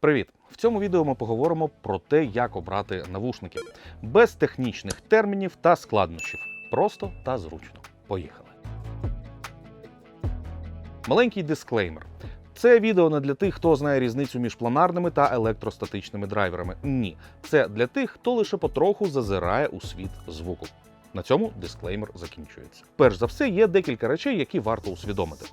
Привіт! В цьому відео ми поговоримо про те, як обрати навушники без технічних термінів та складнощів. Просто та зручно. Поїхали. Маленький дисклеймер. Це відео не для тих, хто знає різницю між планарними та електростатичними драйверами. Ні, це для тих, хто лише потроху зазирає у світ звуку. На цьому дисклеймер закінчується. Перш за все, є декілька речей, які варто усвідомити.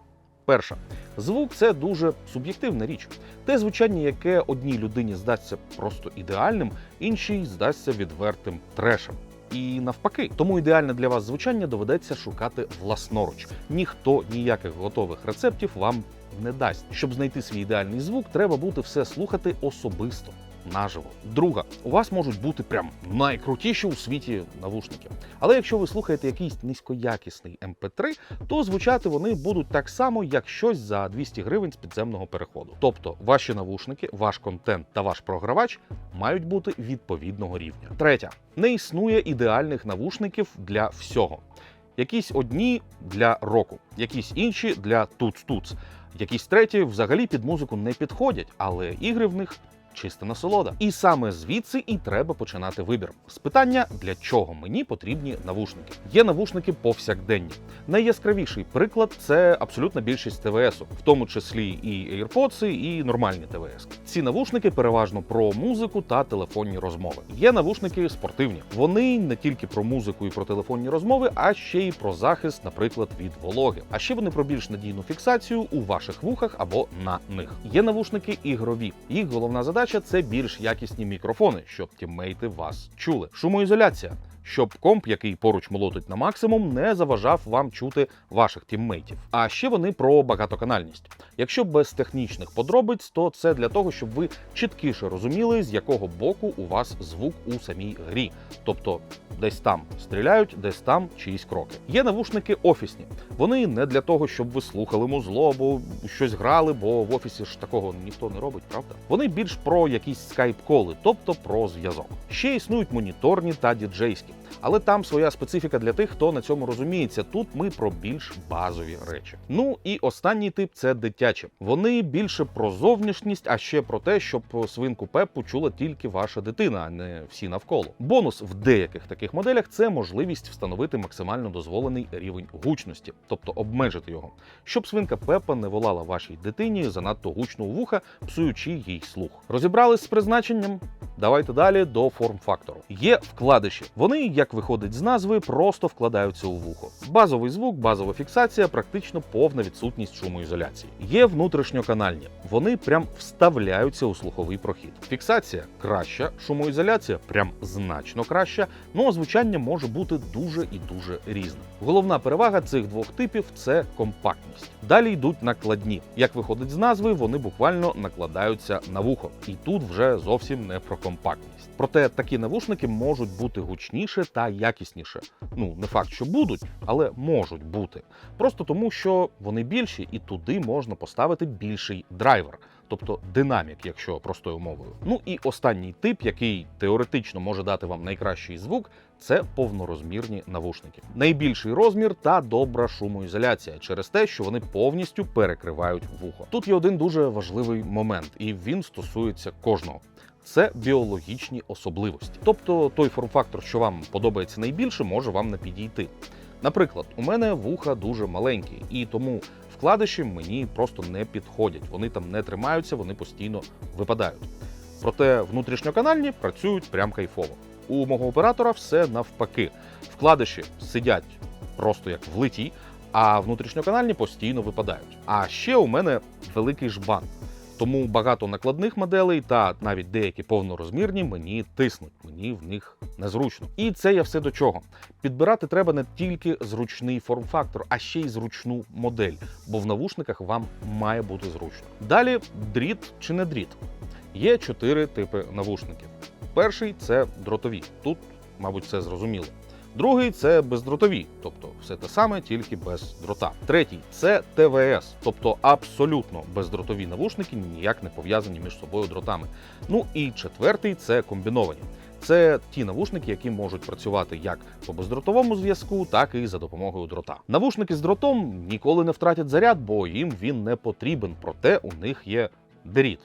Перша, звук це дуже суб'єктивна річ. Те звучання, яке одній людині здасться просто ідеальним, іншій здасться відвертим трешем. І навпаки, тому ідеальне для вас звучання доведеться шукати власноруч. Ніхто ніяких готових рецептів вам не дасть. Щоб знайти свій ідеальний звук, треба буде все слухати особисто. Наживо. Друга, у вас можуть бути прям найкрутіші у світі навушники. Але якщо ви слухаєте якийсь низькоякісний MP3, то звучати вони будуть так само, як щось за 200 гривень з підземного переходу. Тобто ваші навушники, ваш контент та ваш програвач мають бути відповідного рівня. Третя, не існує ідеальних навушників для всього. Якісь одні для року, якісь інші для туц-туц, якісь треті взагалі під музику не підходять, але ігри в них чиста насолода. І саме звідси і треба починати вибір. З питання, для чого мені потрібні навушники. Є навушники повсякденні. Найяскравіший приклад це абсолютна більшість ТВС, в тому числі і AirPods, і нормальні ТВС. Ці навушники переважно про музику та телефонні розмови. Є навушники спортивні. Вони не тільки про музику і про телефонні розмови, а ще й про захист, наприклад, від вологи. А ще вони про більш надійну фіксацію у ваших вухах або на них. Є навушники ігрові. Їх головна задача це більш якісні мікрофони, щоб тіммейти вас чули. Шумоізоляція. Щоб комп, який поруч молотить на максимум, не заважав вам чути ваших тіммейтів. А ще вони про багатоканальність. Якщо без технічних подробиць, то це для того, щоб ви чіткіше розуміли, з якого боку у вас звук у самій грі. Тобто десь там стріляють, десь там чиїсь кроки. Є навушники офісні. Вони не для того, щоб ви слухали музло або щось грали, бо в офісі ж такого ніхто не робить, правда? Вони більш про якісь скайп-коли, тобто про зв'язок. Ще існують моніторні та діджейські. Але там своя специфіка для тих, хто на цьому розуміється. Тут ми про більш базові речі. Ну і останній тип це дитячі. Вони більше про зовнішність, а ще про те, щоб свинку Пеппу чула тільки ваша дитина, а не всі навколо. Бонус в деяких таких моделях це можливість встановити максимально дозволений рівень гучності, тобто обмежити його, щоб свинка Пеппа не волала вашій дитині занадто гучно у вуха, псуючи їй слух. Розібрались з призначенням? Давайте далі до форм-фактору. Є вкладиші. Вони, як виходить з назви, просто вкладаються у вухо. Базовий звук, базова фіксація, практично повна відсутність шумоізоляції. Є внутрішньоканальні. Вони прям вставляються у слуховий прохід. Фіксація краща, шумоізоляція прям значно краща. Ну а звучання може бути дуже і дуже різним. Головна перевага цих двох типів це компактність. Далі йдуть накладні. Як виходить з назви, вони буквально накладаються на вухо. І тут вже зовсім не про компактність. Проте такі навушники можуть бути гучніше та якісніше. Ну не факт, що будуть, але можуть бути. Просто тому, що вони більші, і туди можна поставити більший драйвер. Тобто динамік, якщо простою мовою. Ну і останній тип, який теоретично може дати вам найкращий звук, це повнорозмірні навушники. Найбільший розмір та добра шумоізоляція через те, що вони повністю перекривають вухо. Тут є один дуже важливий момент, і він стосується кожного. Це біологічні особливості. Тобто той форм-фактор, що вам подобається найбільше, може вам не підійти. Наприклад, у мене вуха дуже маленькі, і тому вкладиші мені просто не підходять. Вони там не тримаються, вони постійно випадають. Проте внутрішньоканальні працюють прям кайфово. У мого оператора все навпаки. Вкладиші сидять просто як влиті, а внутрішньоканальні постійно випадають. А ще у мене великий жбан. Тому багато накладних моделей та навіть деякі повнорозмірні мені тиснуть, мені в них незручно. І це я все до чого. Підбирати треба не тільки зручний форм-фактор, а ще й зручну модель, бо в навушниках вам має бути зручно. Далі дріт чи не дріт. Є чотири типи навушників. Перший це дротові. Тут, мабуть, все зрозуміло. Другий це бездротові, тобто все те саме, тільки без дрота. Третій це ТВС, тобто абсолютно бездротові навушники, ніяк не пов'язані між собою дротами. Ну і четвертий це комбіновані. Це ті навушники, які можуть працювати як по бездротовому зв'язку, так і за допомогою дрота. Навушники з дротом ніколи не втратять заряд, бо їм він не потрібен, проте у них є дріт.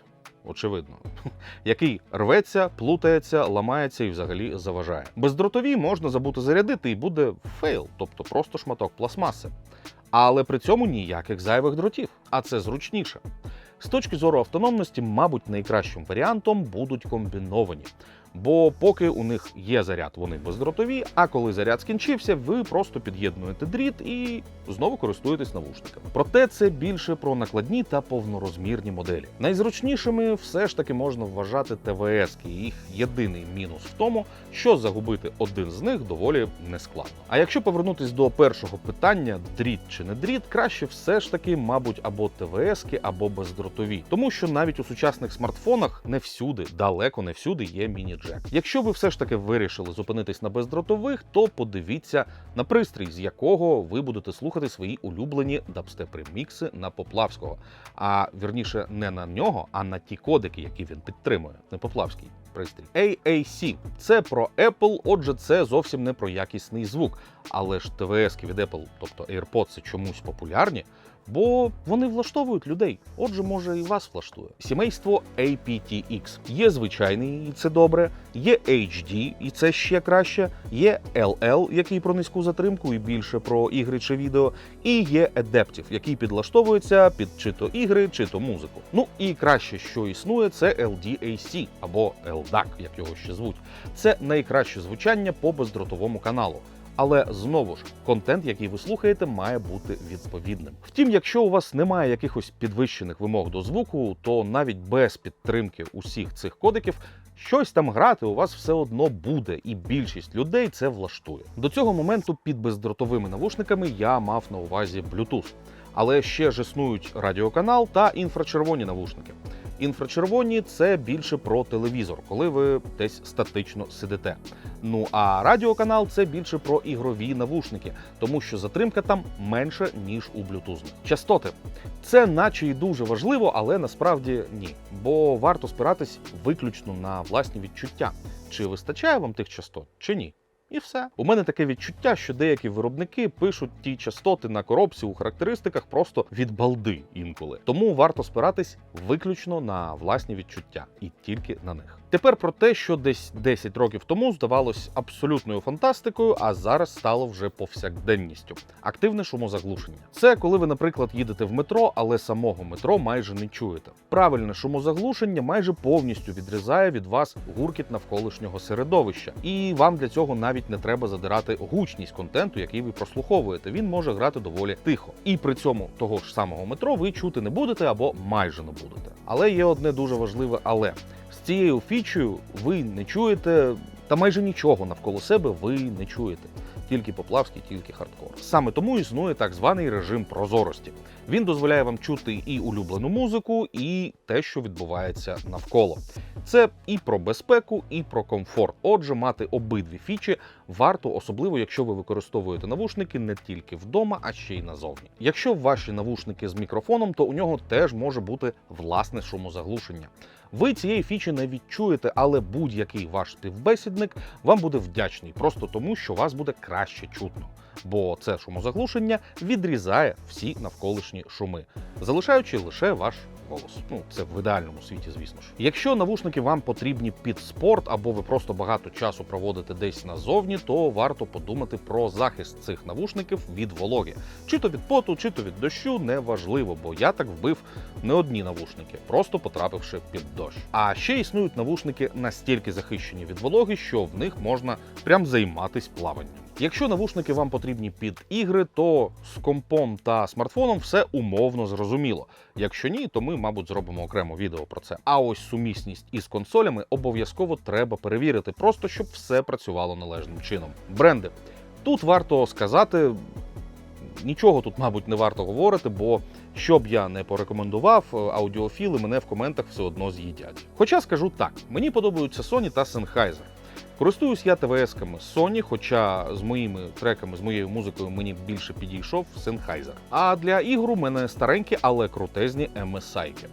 Очевидно, який рветься, плутається, ламається і взагалі заважає. Бездротові можна забути зарядити і буде фейл, тобто просто шматок пластмаси. Але при цьому ніяких зайвих дротів, а це зручніше. З точки зору автономності, мабуть, найкращим варіантом будуть комбіновані. Бо поки у них є заряд, вони бездротові, а коли заряд скінчився, ви просто під'єднуєте дріт і знову користуєтесь навушниками. Проте це більше про накладні та повнорозмірні моделі. Найзручнішими все ж таки можна вважати ТВС, і їх єдиний мінус в тому, що загубити один з них доволі нескладно. А якщо повернутись до першого питання, дріт чи не дріт, краще все ж таки, мабуть, або ТВС, або бездротові, тому що навіть у сучасних смартфонах не всюди, далеко не всюди є міні-джек. Якщо ви все ж таки вирішили зупинитись на бездротових, то подивіться на пристрій, з якого ви будете слухати свої улюблені дабстеп-ремікси на Поплавського. А вірніше не на нього, а на ті кодики, які він підтримує. Не Поплавський пристрій. AAC – це про Apple, отже, це зовсім не про якісний звук. Але ж ТВС від Apple, тобто AirPods, чомусь популярні. Бо вони влаштовують людей. Отже, може і вас влаштує. Сімейство aptX. Є звичайний, і це добре. Є HD, і це ще краще. Є LL, який про низьку затримку і більше про ігри чи відео. І є Adaptive, який підлаштовується під чи то ігри, чи то музику. Ну і краще, що існує, це LDAC або LDAC, як його ще звуть. Це найкраще звучання по бездротовому каналу. Але знову ж контент, який ви слухаєте, має бути відповідним. Втім, якщо у вас немає якихось підвищених вимог до звуку, то навіть без підтримки усіх цих кодиків щось там грати у вас все одно буде, і більшість людей це влаштує. До цього моменту під бездротовими навушниками я мав на увазі Bluetooth. Але ще ж існують радіоканал та інфрачервоні навушники. Інфрачервоні це більше про телевізор, коли ви десь статично сидите. Ну а радіоканал це більше про ігрові навушники, тому що затримка там менша ніж у Bluetooth. Частоти це наче і дуже важливо, але насправді ні. Бо варто спиратись виключно на власні відчуття, чи вистачає вам тих частот, чи ні. І все. У мене таке відчуття, що деякі виробники пишуть ті частоти на коробці у характеристиках просто від балди інколи. Тому варто спиратись виключно на власні відчуття і тільки на них. Тепер про те, що десь 10 років тому здавалось абсолютною фантастикою, а зараз стало вже повсякденністю. Активне шумозаглушення. Це коли ви, наприклад, їдете в метро, але самого метро майже не чуєте. Правильне шумозаглушення майже повністю відрізає від вас гуркіт навколишнього середовища, і вам для цього навіть не треба задирати гучність контенту, який ви прослуховуєте. Він може грати доволі тихо. І при цьому того ж самого метро ви чути не будете або майже не будете. Але є одне дуже важливе але. Цією фічею ви не чуєте, та майже нічого навколо себе ви не чуєте. Тільки поплавський, тільки хардкор. Саме тому існує так званий режим прозорості. Він дозволяє вам чути і улюблену музику, і те, що відбувається навколо. Це і про безпеку, і про комфорт. Отже, мати обидві фічі варто, особливо якщо ви використовуєте навушники не тільки вдома, а ще й назовні. Якщо ваші навушники з мікрофоном, то у нього теж може бути власне шумозаглушення. Ви цієї фічі не відчуєте, але будь-який ваш співбесідник вам буде вдячний просто тому, що вас буде краще чутно. Бо це шумозаглушення відрізає всі навколишні шуми, залишаючи лише ваш голос. Ну, це в ідеальному світі, звісно ж. Якщо навушники вам потрібні під спорт, або ви просто багато часу проводите десь назовні, то варто подумати про захист цих навушників від вологи. Чи то від поту, чи то від дощу, неважливо, бо я так вбив не одні навушники, просто потрапивши під дощ. А ще існують навушники настільки захищені від вологи, що в них можна прям займатись плаванням. Якщо навушники вам потрібні під ігри, то з компом та смартфоном все умовно зрозуміло. Якщо ні, то ми, мабуть, зробимо окремо відео про це. А ось сумісність із консолями обов'язково треба перевірити, просто щоб все працювало належним чином. Бренди. Тут варто сказати, нічого тут, мабуть, не варто говорити, бо що б я не порекомендував, аудіофіли мене в коментах все одно з'їдять. Хоча скажу так, мені подобаються Sony та Sennheiser. Користуюсь я ТВС-ками Sony, хоча з моїми треками, з моєю музикою мені більше підійшов Sennheiser. А для ігор у мене старенькі, але крутезні MSI-ки.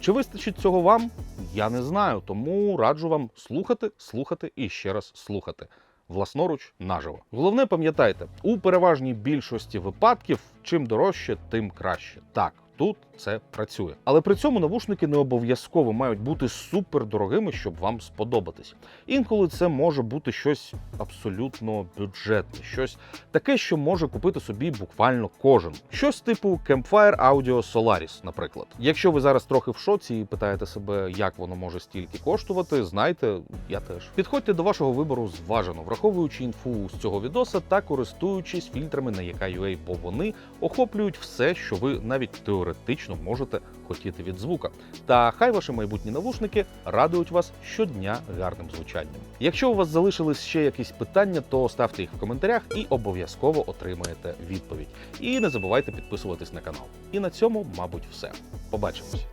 Чи вистачить цього вам? Я не знаю, тому раджу вам слухати, слухати і ще раз слухати. Власноруч наживо. Головне, пам'ятайте, у переважній більшості випадків чим дорожче, тим краще. Так, тут це працює. Але при цьому навушники не обов'язково мають бути супер дорогими, щоб вам сподобатись. Інколи це може бути щось абсолютно бюджетне, щось таке, що може купити собі буквально кожен. Щось типу Campfire Audio Solaris, наприклад. Якщо ви зараз трохи в шоці і питаєте себе, як воно може стільки коштувати, знайте, я теж. Підходьте до вашого вибору зважено, враховуючи інфу з цього відоса та користуючись фільтрами на YK.UA, бо вони охоплюють все, що ви навіть теоретично можете хотіти від звука. Та хай ваші майбутні навушники радують вас щодня гарним звучанням. Якщо у вас залишились ще якісь питання, то ставте їх в коментарях і обов'язково отримаєте відповідь. І не забувайте підписуватись на канал. І на цьому, мабуть, все. Побачимось.